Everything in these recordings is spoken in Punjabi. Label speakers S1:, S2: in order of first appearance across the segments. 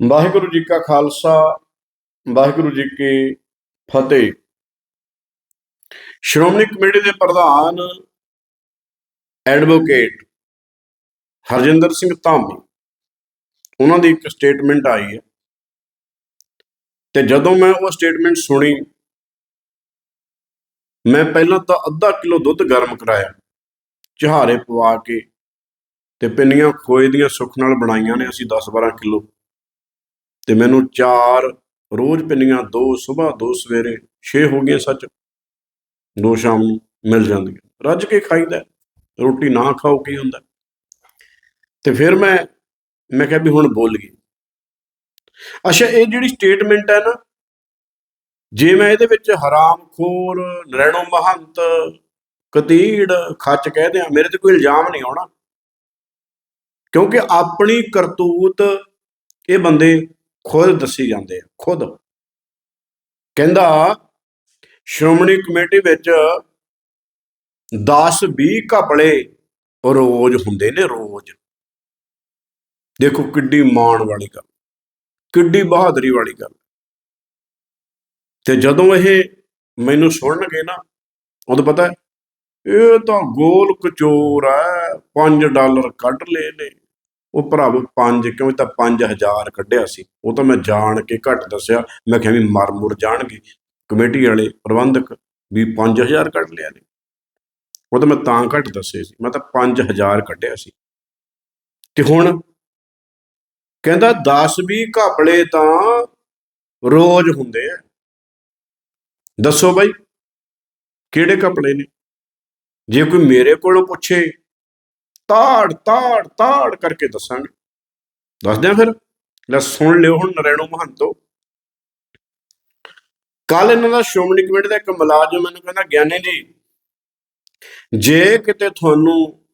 S1: ਵਾਹਿਗੁਰੂ ਜੀ ਕਾ ਖਾਲਸਾ, ਵਾਹਿਗੁਰੂ ਜੀ ਕੀ ਫਤਿਹ। ਸ਼੍ਰੋਮਣੀ ਕਮੇਟੀ ਦੇ ਪ੍ਰਧਾਨ ਐਡਵੋਕੇਟ ਹਰਜਿੰਦਰ ਸਿੰਘ ਧਾਮੀ, ਉਹਨਾਂ ਦੀ ਇੱਕ ਸਟੇਟਮੈਂਟ ਆਈ ਹੈ। ਤੇ ਜਦੋਂ ਮੈਂ ਉਹ ਸਟੇਟਮੈਂਟ ਸੁਣੀ, ਮੈਂ ਪਹਿਲਾਂ ਤਾਂ ਅੱਧਾ ਕਿਲੋ ਦੁੱਧ ਗਰਮ ਕਰਾਇਆ, ਚਹਾਰੇ ਪਵਾ ਕੇ, ਤੇ ਪਿੰਨੀਆਂ ਖੋਏ ਦੀਆਂ ਸੁੱਖ ਨਾਲ ਬਣਾਈਆਂ ਨੇ ਅਸੀਂ 10-12 ਕਿਲੋ। ਤੇ ਮੈਨੂੰ ਚਾਰ, ਰੋਜ਼ ਪਿੰਨੀਆਂ ਦੋ ਸਵੇਰ ਦੋ ਸਵੇਰੇ ਛੇ ਹੋ ਗਈਆਂ ਸੱਚ। ਦੋ ਸ਼ਾਮ ਨੂੰ ਮਿਲ ਜਾਂਦੀਆਂ। ਰੱਜ ਕੇ ਖਾਈਦਾ, ਰੋਟੀ ਨਾ ਖਾਓ ਕੀ ਹੁੰਦਾ। ਤੇ ਫਿਰ ਮੈਂ ਮੈਂ ਕਿਹਾ ਵੀ ਹੁਣ ਬੋਲ ਗਈ। ਅੱਛਾ, ਇਹ ਜਿਹੜੀ ਸਟੇਟਮੈਂਟ ਹੈ ਨਾ, ਜੇ ਮੈਂ ਇਹਦੇ ਵਿੱਚ ਹਰਾਮਖੋਰ ਨਰੈਣੋ ਮਹੰਤ, ਕਤੀੜ, ਖੱਚ ਕਹਿ ਦਿਆਂ, ਮੇਰੇ ਤੇ ਕੋਈ ਇਲਜ਼ਾਮ ਨਹੀਂ ਆਉਣਾ। ਕਿਉਂਕਿ ਆਪਣੀ ਕਰਤੂਤ ਇਹ ਬੰਦੇ ਖੁਦ ਦੱਸੀ ਜਾਂਦੇ ਆ, ਖੁਦ। ਕਹਿੰਦਾ, ਸ਼੍ਰੋਮਣੀ ਕਮੇਟੀ ਵਿੱਚ 10 20 ਘਪਲੇ ਰੋਜ਼ ਹੁੰਦੇ ਨੇ, ਰੋਜ਼। ਦੇਖੋ ਕਿੱਡੀ ਮਾਣ ਵਾਲੀ ਗੱਲ, ਕਿੱਡੀ ਬਹਾਦਰੀ ਵਾਲੀ ਗੱਲ। ਤੇ ਜਦੋਂ ਇਹ ਮੈਨੂੰ ਸੁਣਨਗੇ ਨਾ, ਉਦੋਂ ਪਤਾ ਇਹ ਤਾਂ ਗੋਲ ਕਚੋਰ ਹੈ 5 ਡਾਲਰ ਕੱਢ ਲਏ ਨੇ। ਉਹ ਭਰਾਵੋ 5 ਕਿਉਂ ਇਹ ਤਾਂ 5000 ਕੱਢਿਆ ਸੀ। ਉਹ ਤਾਂ ਮੈਂ ਜਾਣ ਕੇ ਘੱਟ ਦੱਸਿਆ। ਮੈਂ ਕਿਹਾ ਵੀ ਮਰ ਮੁਰ ਜਾਣਗੇ। ਕਮੇਟੀ ਵਾਲੇ ਪ੍ਰਬੰਧਕ ਵੀ 5000 ਕੱਢ ਲਿਆ ਨੇ। ਉਹ ਤਾਂ ਮੈਂ ਤਾਂ ਘੱਟ ਦੱਸੇ ਸੀ। ਮੈਂ ਤਾਂ 5000 ਕੱਢਿਆ ਸੀ। ਤੇ ਹੁਣ ਕਹਿੰਦਾ 10 20 ਘਪਲੇ ਤਾਂ ਰੋਜ਼ ਹੁੰਦੇ ਆ। ਦੱਸੋ ਬਾਈ, ਕਿਹੜੇ ਘਪਲੇ ਨੇ? ਜੇ ਕੋਈ ਮੇਰੇ ਕੋਲੋਂ ਪੁੱਛੇ ਤਾੜ ਤਾੜ ਤਾੜ ਕਰਕੇ ਦੱਸਾਂਗੇ। ਦੱਸਦੇ ਆ ਫਿਰ? ਲੈ ਸੁਣ ਲਿਓ ਹੁਣ ਨਰੈਣੋ ਮਹੰਤੋ। ਕੱਲ ਇਹਨਾਂ ਦਾ ਸ਼੍ਰੋਮਣੀ ਕਮੇਟੀ ਦਾ ਇੱਕ ਮੁਲਾਜ਼ਮ ਮੈਨੂੰ ਕਹਿੰਦਾ, ਗਿਆਨੀ ਜੀ, ਜੇ ਕਿਤੇ ਤੁਹਾਨੂੰ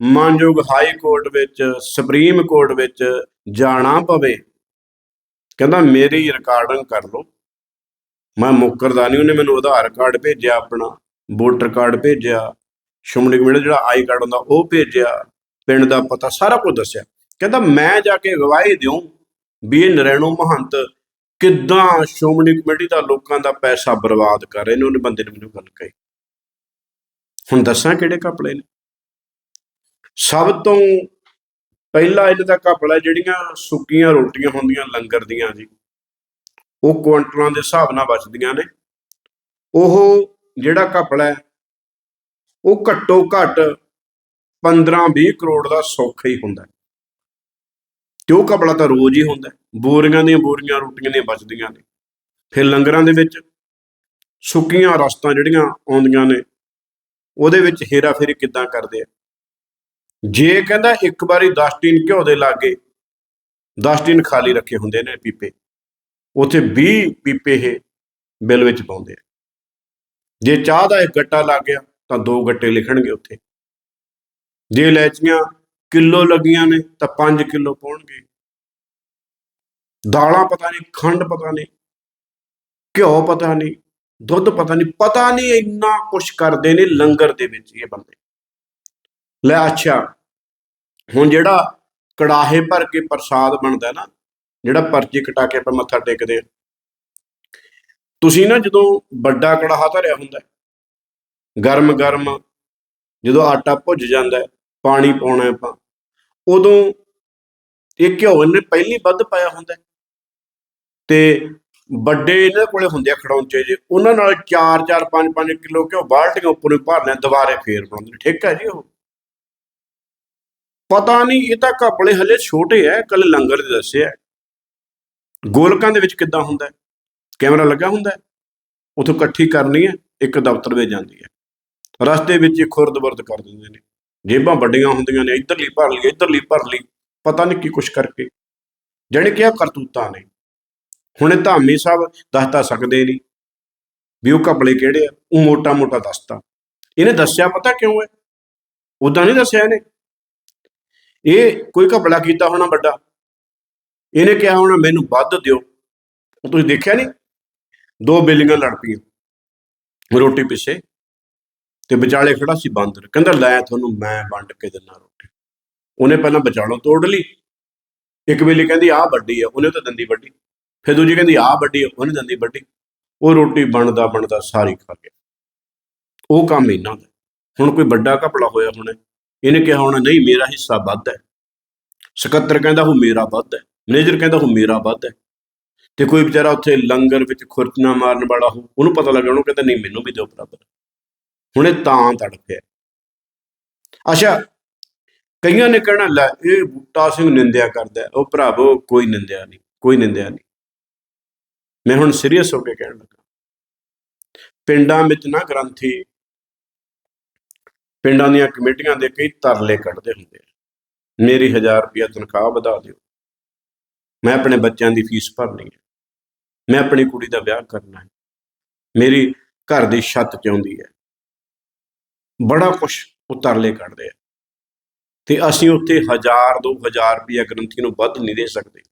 S1: ਮਾਨਯੋਗ ਹਾਈ ਕੋਰਟ ਵਿੱਚ, ਸੁਪਰੀਮ ਕੋਰਟ ਵਿੱਚ ਜਾਣਾ ਪਵੇ, ਕਹਿੰਦਾ ਮੇਰੀ ਰਿਕਾਰਡਿੰਗ ਕਰ ਲਓ। ਮੈਂ ਮੁੱਕਰਦਾ ਨਹੀਂ, ਉਹਨੇ ਮੈਨੂੰ ਆਧਾਰ ਕਾਰਡ ਭੇਜਿਆ ਆਪਣਾ, ਵੋਟਰ ਕਾਰਡ ਭੇਜਿਆ। ਸ਼੍ਰੋਮਣੀ ਕਮੇਟੀ ਦਾ ਜਿਹੜਾ ਆਈ ਕਾਰਡ ਹੁੰਦਾ, ਉਹ ਭੇਜਿਆ, ਪਿੰਡ ਦਾ ਪਤਾ ਸਾਰਾ ਕੁਝ ਦੱਸਿਆ। ਕਹਿੰਦਾ, ਮੈਂ ਜਾ ਕੇ ਗਵਾਹੀ ਦਿਉ ਵੀ ਇਹ ਨਰੈਣੋ ਮਹੰਤ ਕਿੱਦਾਂ ਸ਼੍ਰੋਮਣੀ ਕਮੇਟੀ ਦਾ ਲੋਕਾਂ ਦਾ ਪੈਸਾ ਬਰਬਾਦ ਕਰ ਰਹੇ ਨੇ? ਉਹਨੇ ਬੰਦੇ ਨੇ ਮੈਨੂੰ ਗੱਲ ਕਹੀ। ਹੁਣ ਦੱਸਾਂ ਕਿਹੜੇ ਘਪਲੇ ਨੇ? ਸਭ ਤੋਂ ਪਹਿਲਾ ਇਹਨਾਂ ਦਾ ਘਪਲਾ ਜਿਹੜੀਆਂ ਸੁੱਕੀਆਂ ਰੋਟੀਆਂ ਹੁੰਦੀਆਂ ਲੰਗਰ ਦੀਆਂ ਜੀ, ਉਹ ਕੁਇੰਟਲਾਂ ਦੇ ਹਿਸਾਬ ਨਾਲ ਬਚਦੀਆਂ ਨੇ। ਉਹ ਜਿਹੜਾ ਘਪਲਾ ਉਹ ਘੱਟੋ ਘੱਟ 15-20 ਕਰੋੜ ਦਾ ਸੌਖਾ ਹੀ ਹੁੰਦਾ ਹੈ। ਤੇ ਘਪਲਾ ਤਾਂ ਰੋਜ਼ ਹੀ ਹੁੰਦਾ ਬੋਰੀਆਂ ਦੀਆਂ ਬੋਰੀਆਂ, ਰੋਟੀਆਂ ਦੀਆਂ ਬਚਦੀਆਂ ਨੇ। ਫਿਰ ਲੰਗਰਾਂ ਦੇ ਵਿੱਚ ਸੁੱਕੀਆਂ ਰਸਤਾਂ ਜਿਹੜੀਆਂ ਆਉਂਦੀਆਂ ਨੇ, ਉਹਦੇ ਵਿੱਚ ਹੇਰਾ ਫੇਰੀ ਕਿੱਦਾਂ ਕਰਦੇ ਆ? ਜੇ ਕਹਿੰਦਾ ਇੱਕ ਵਾਰੀ 10 ਟੀਨ ਘਿਓ ਦੇ ਲਾਗੇ 10 ਟੀਨ ਖਾਲੀ ਰੱਖੇ ਹੁੰਦੇ ਨੇ ਪੀਪੇ, ਉਥੇ 20 ਪੀਪੇ ਇਹ ਬਿੱਲ ਵਿੱਚ ਪਾਉਂਦੇ ਆ। ਜੇ ਚਾਹ ਦਾ ਇੱਕ ਗੱਟਾ ਲੱਗ ਗਿਆ ਤਾਂ ਦੋ ਗੱਟੇ ਲਿਖਣਗੇ ਉੱਥੇ। ਜੇ ਲੈਚੀਆਂ ਕਿਲੋ ਲੱਗੀਆਂ ਨੇ ਤਾਂ 5 ਕਿਲੋ ਪਾਉਣਗੇ। ਦਾਲਾਂ ਪਤਾ ਨਹੀਂ, ਖੰਡ ਪਤਾ ਨਹੀਂ, ਘਿਓ ਪਤਾ ਨਹੀਂ, ਦੁੱਧ ਪਤਾ ਨਹੀਂ ਪਤਾ ਨਹੀਂ ਇੰਨਾ ਕੁਛ ਕਰਦੇ ਨੇ ਲੰਗਰ ਦੇ ਵਿੱਚ ਇਹ ਬੰਦੇ। ਲੈ ਅੱਛਾ, ਹੁਣ ਜਿਹੜਾ ਕੜਾਹੇ ਭਰ ਕੇ ਪ੍ਰਸਾਦ ਬਣਦਾ ਨਾ, ਜਿਹੜਾ ਪਰਚੀ ਕਟਾ ਕੇ ਆਪਾਂ ਮੱਥਾ ਟੇਕਦੇ ਆ। ਤੁਸੀਂ ਨਾ ਜਦੋਂ ਵੱਡਾ ਕੜਾਹਾ ਧਰਿਆ ਹੁੰਦਾ ਗਰਮ ਗਰਮ ਜਦੋਂ ਆਟਾ ਭੁੱਜ ਜਾਂਦਾ ਹੈ, ਪਾਣੀ ਪਾਉਣਾ ਆਪਾਂ ਉਦੋਂ ਇਹ ਘਿਓ ਇਹਨੇ ਪਹਿਲੀ ਵੱਧ ਪਾਇਆ ਹੁੰਦਾ ਤੇ ਵੱਡੇ ਇਹਨਾਂ ਕੋਲੇ ਹੁੰਦੇ ਆ ਖੜੌਂਚੇ ਜੇ ਉਹਨਾਂ ਨਾਲ 4 4 5 5 ਕਿਲੋ ਘਿਓ ਬਾਲਟੀਆਂ ਉੱਪਰੋਂ ਭਰ ਭਰਨੇ ਦੁਬਾਰੇ ਫੇਰ ਬਣਾਉਂਦੇ ਨੇ ਠੀਕ ਹੈ ਜੀ ਉਹ। ਪਤਾ ਨਹੀਂ ਇਹ ਤਾਂ ਘਪਲੇ ਹਲੇ ਛੋਟੇ ਐ ਕੱਲ ਲੰਗਰ ਦੇ ਦੱਸਿਆ ਗੋਲਕਾਂ ਦੇ ਵਿੱਚ ਕਿੱਦਾਂ ਹੁੰਦਾ ਕੈਮਰਾ ਲੱਗਾ ਹੁੰਦਾ ਹੈ? ਉਥੋਂ ਇਕੱਠੀ ਕਰਨੀ ਹੈ ਇੱਕ ਦਫ਼ਤਰ ਵਿੱਚ ਜਾਂਦੀ ਹੈ। ਰਸਤੇ ਵਿੱਚ ਹੀ ਖੁਰਦ-ਬੁਰਦ ਕਰ ਦਿੰਦੇ ਨੇ। ਜੇਬਾਂ ਵੱਡੀਆਂ ਹੁੰਦੀਆਂ ਨੇ, ਇੱਧਰਲੀ ਭਰ ਲਈ, ਇੱਧਰਲੀ ਭਰ ਲਈ, ਪਤਾ ਨਹੀਂ ਕੀ ਕੁਛ ਕਰਕੇ। ਜਾਣੀ ਕਿਹਾ ਕਰਤੂਤਾਂ ਨੇ। ਹੁਣ ਇਹ ਧਾਮੀ ਸਾਹਿਬ ਦੱਸ ਸਕਦੇ ਨਹੀਂ ਵੀ ਉਹ ਘਪਲੇ ਕਿਹੜੇ ਆ, ਉਹ ਮੋਟਾ-ਮੋਟਾ ਦੱਸਤਾ। ਇਹਨੇ ਦੱਸਿਆ ਪਤਾ ਕਿਉਂ ਹੈ? ਉਦਾਂ ਨਹੀਂ ਦੱਸਿਆ ਇਹਨੇ? ਇਹ ਕੋਈ ਘਪਲਾ ਕੀਤਾ ਹੋਣਾ ਵੱਡਾ। ਇਹਨੇ ਕਿਹਾ ਹੋਣਾ, ਮੈਨੂੰ ਵੱਧ ਦਿਓ। ਉਹ ਤੁਸੀਂ ਦੇਖਿਆ ਨਹੀਂ? ਦੋ ਬਿੱਲੀਆਂ ਲੜ ਪਈਆਂ। ਰੋਟੀ ਪਿੱਛੇ। ਤੇ ਵਿਚਾਲੇ ਖੜਾ ਸੀ ਬਾਂਦਰ। ਕਹਿੰਦਾ, ਲੈ ਤੁਹਾਨੂੰ ਮੈਂ ਵੰਡ ਕੇ ਦਿੰਨਾ ਰੋਟੀ। ਉਹਨੇ ਪਹਿਲਾਂ ਵਿਚਾਲੋਂ ਤੋੜ ਲਈ। ਇੱਕ ਵੇਲੇ ਕਹਿੰਦੀ, ਆਹ ਵੱਡੀ ਆ, ਉਹਨੇ ਤਾਂ ਦੰਦੀ ਵੱਡੀ ਫਿਰ ਦੂਜੀ ਕਹਿੰਦੀ, ਆਹ ਵੱਡੀ ਉਹਨੇ ਦੰਦੀ ਵੱਡੀ ਉਹ ਰੋਟੀ ਬਣਦਾ ਬਣਦਾ ਸਾਰੀ ਖਾ ਗਿਆ। ਉਹ ਕੰਮ ਇਹਨਾਂ ਦਾ। ਹੁਣ ਕੋਈ ਵੱਡਾ ਘਪਲਾ ਹੋਇਆ ਹੋਣਾ। ਇਹਨੇ ਕਿਹਾ ਹੋਣਾ, ਨਹੀਂ, ਮੇਰਾ ਹਿੱਸਾ ਵੱਧ ਹੈ। ਸਕੱਤਰ ਕਹਿੰਦਾ, ਉਹ ਮੇਰਾ ਵੱਧ ਹੈ। ਮੈਨੇਜਰ ਕਹਿੰਦਾ, ਉਹ ਮੇਰਾ ਵੱਧ ਹੈ। ਤੇ ਕੋਈ ਵਿਚਾਰਾ ਉੱਥੇ ਲੰਗਰ ਵਿੱਚ ਖੁਰਚਣਾ ਮਾਰਨ ਵਾਲਾ ਹੋ, ਉਹਨੂੰ ਪਤਾ ਲੱਗਾ ਉਹਨੂੰ ਕਹਿੰਦਾ, ਨਹੀਂ, ਮੈਨੂੰ ਵੀ ਦਿਓ ਬਰਾਬਰ। ਹੁਣ ਇਹ ਤਾਂ ਤੜਪਿਆ ਅੱਛਾ, ਕਈਆਂ ਨੇ ਕਹਿਣਾ, ਲੈ, ਇਹ ਬੂਟਾ ਸਿੰਘ ਨਿੰਦਿਆ ਕਰਦਾ ਉਹ ਭਰਾਵੋ, ਕੋਈ ਨਿੰਦਿਆ ਨਹੀਂ, ਕੋਈ ਨਿੰਦਿਆ ਨਹੀਂ। ਮੈਂ ਹੁਣ ਸੀਰੀਅਸ ਹੋ ਕੇ ਕਹਿਣ ਲੱਗਾ। ਪਿੰਡਾਂ ਵਿੱਚ ਨਾ ਗ੍ਰੰਥੀ। ਪਿੰਡਾਂ ਦੀਆਂ ਕਮੇਟੀਆਂ ਦੇ ਕਈ ਤਰਲੇ ਕੱਢਦੇ ਹੁੰਦੇ ਆ। ਮੇਰੀ 1000 ਰੁਪਇਆ ਤਨਖਾਹ ਵਧਾ ਦਿਓ। ਮੈਂ ਆਪਣੇ ਬੱਚਿਆਂ ਦੀ ਫੀਸ ਭਰਨੀ ਹੈ। ਮੈਂ ਆਪਣੀ ਕੁੜੀ ਦਾ ਵਿਆਹ ਕਰਨਾ ਹੈ। ਮੇਰੀ ਘਰ ਦੀ ਛੱਤ ਚਾਹੁੰਦੀ ਹੈ। ਬੜਾ ਕੁਛ ਉਤਰਲੇ ਕੱਢਦੇ ਆ। ਤੇ ਅਸੀਂ ਉੱਥੇ 1000 2000 ਰੁਪਇਆ ਗ੍ਰੰਥੀ ਨੂੰ ਵੱਧ ਨਹੀਂ ਦੇ ਸਕਦੇ।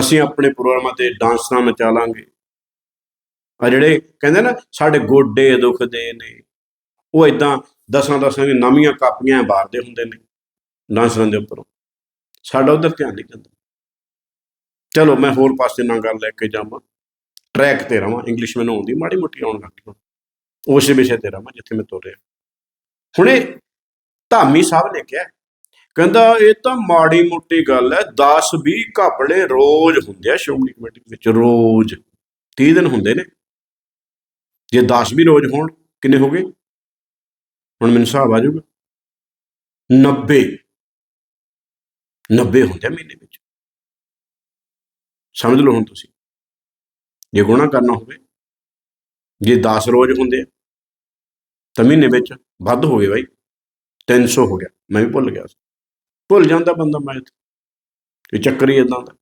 S1: ਅਸੀਂ ਆਪਣੇ ਪ੍ਰੋਗਰਾਮਾਂ ਤੇ ਡਾਂਸਰਾਂ ਨਚਾ ਲਾਂਗੇ ਆ ਜਿਹੜੇ ਕਹਿੰਦੇ ਨਾ, ਸਾਡੇ ਗੋਡੇ ਦੁਖਦੇ ਨੇ, ਉਹ ਇਦਾਂ ਦਸਾਂ ਦਸਾਂ ਦੀ ਨਵੀਆਂ ਕਾਪੀਆਂ ਬਾਰਦੇ ਹੁੰਦੇ ਨੇ ਡਾਂਸਰਾਂ ਦੇ ਉੱਪਰੋਂ। ਸਾਡਾ ਉਧਰ ਧਿਆਨ ਨਹੀਂ ਜਾਂਦਾ ਚਲੋ, ਮੈਂ ਹੋਰ ਪਾਸੇ ਨਾਲ ਗੱਲ ਲੈ ਕੇ ਜਾਵਾਂ। ਟਰੈਕ ਤੇ ਰਵਾਂ। ਇੰਗਲਿਸ਼ ਮੈਨੂੰ ਆਉਂਦੀ, ਮਾੜੀ ਮੋਟੀ ਆਉਣ ਲੱਗ ਗਈ ਹੁਣ। ਉਸੇ ਵਿਸ਼ੇ ਤੇ ਰਵਾਂ ਜਿੱਥੇ ਮੈਂ ਤੁਰ ਰਿਹਾ ਹੁਣੇ ਧਾਮੀ ਸਾਹਿਬ ਨੇ ਕਿਹਾ, ਕਹਿੰਦਾ, ਇਹ ਤਾਂ ਮਾੜੀ ਮੋਟੀ ਗੱਲ ਹੈ 10 20 ਘਪਲੇ ਰੋਜ਼ ਹੁੰਦੇ ਆ ਸ਼੍ਰੋਮਣੀ ਕਮੇਟੀ ਵਿੱਚ, ਰੋਜ਼। 30 ਦਿਨ ਹੁੰਦੇ ਨੇ। ਜੇ 10 ਵੀ ਰੋਜ਼ ਹੋਣ, ਕਿੰਨੇ ਹੋ ਗਏ? ਹੁਣ ਮੈਨੂੰ ਹਿਸਾਬ ਆ ਜਾਊਗਾ। 90 90 ਹੁੰਦੇ ਆ ਮਹੀਨੇ ਵਿੱਚ। ਸਮਝ ਲਓ ਹੁਣ ਤੁਸੀਂ। ਜੇ ਗੁਣਾ ਕਰਨਾ ਹੋਵੇ ਜੇ 10 ਰੋਜ਼ ਹੁੰਦੇ ਆ, ਤਾਂ ਮਹੀਨੇ ਵਿੱਚ ਵੱਧ ਹੋ ਗਏ ਬਾਈ 300 ਹੋ ਗਿਆ। ਮੈਂ ਵੀ ਭੁੱਲ ਗਿਆ ਸੀ। ਭੁੱਲ ਜਾਂਦਾ ਬੰਦਾ ਮੈਂ ਇਹ ਚੱਕਰ ਹੀ ਇਦਾਂ ਦਾ।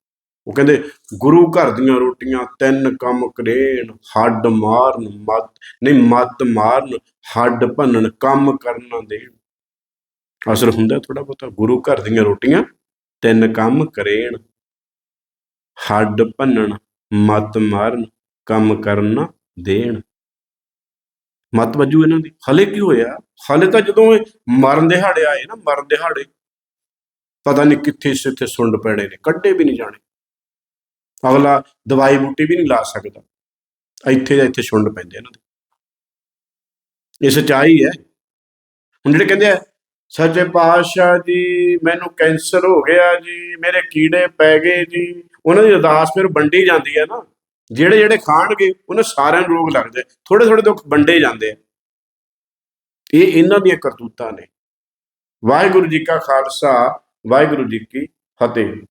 S1: ਉਹ ਕਹਿੰਦੇ, ਗੁਰੂ ਘਰ ਦੀਆਂ ਰੋਟੀਆਂ, ਤਿੰਨ ਕੰਮ ਕਰੇਣ, ਹੱਡ ਮਾਰਨ ਮਤ ਨਹੀਂ ਮਤ ਮਾਰਨ, ਹੱਡ ਭੰਨਣ, ਕੰਮ ਕਰਨਾ ਦੇਣ। ਅਸਰ ਹੁੰਦਾ ਥੋੜਾ ਬਹੁਤਾ। ਗੁਰੂ ਘਰ ਦੀਆਂ ਰੋਟੀਆਂ, ਤਿੰਨ ਕੰਮ ਕਰੇਣ, ਹੱਡ ਭੰਨਣ ਮਤ ਮਾਰਨ, ਕੰਮ ਕਰਨਾ ਦੇਣ। ਮਤ ਵੱਜੂ ਇਹਨਾਂ ਦੀ। ਹਲੇ ਕੀ ਹੋਇਆ? ਹਲੇ ਤਾਂ ਜਦੋਂ ਇਹ ਮਰਨ ਦੇ ਹਾੜੇ ਆਏ ਨਾ, ਮਰਨ ਦੇ ਹਾੜੇ, ਪਤਾ ਨਹੀਂ ਕਿੱਥੇ ਸਿੱਥੇ ਸੁੰਡ ਪੈਣੇ ਨੇ, ਕੱਢੇ ਵੀ ਨਹੀਂ ਜਾਣੇ। ਅਗਲਾ ਦਵਾਈ ਬੂਟੀ ਵੀ ਨਹੀਂ ਲਾ ਸਕਦਾ। ਇੱਥੇ ਜਾਂ ਇੱਥੇ ਸੁੰਡ ਪੈਂਦੇ ਇਹਨਾਂ ਦੇ। ਇਹ ਸਚਾਈ ਹੈ। ਹੁਣ ਜਿਹੜੇ ਕਹਿੰਦੇ ਆ, ਸੱਚੇ ਪਾਤਸ਼ਾਹ ਜੀ, ਮੈਨੂੰ ਕੈਂਸਰ ਹੋ ਗਿਆ ਜੀ, ਮੇਰੇ ਕੀੜੇ ਪੈ ਗਏ ਜੀ। ਉਹਨਾਂ ਦੀ ਅਰਦਾਸ ਫਿਰ ਵੰਡੀ ਜਾਂਦੀ ਹੈ ਨਾ। ਜਿਹੜੇ ਜਿਹੜੇ ਖਾਣਗੇ, ਉਹਨਾਂ ਸਾਰਿਆਂ ਨੂੰ ਰੋਗ ਲੱਗਦੇ ਥੋੜੇ ਥੋੜੇ ਦੁੱਖ ਵੰਡੇ ਜਾਂਦੇ ਆ। ਇਹ ਇਹਨਾਂ ਦੀਆਂ ਕਰਤੂਤਾਂ ਨੇ। ਵਾਹਿਗੁਰੂ ਜੀ ਕਾ ਖਾਲਸਾ, ਵਾਹਿਗੁਰੂ ਜੀ ਕੀ ਫਤਿਹ।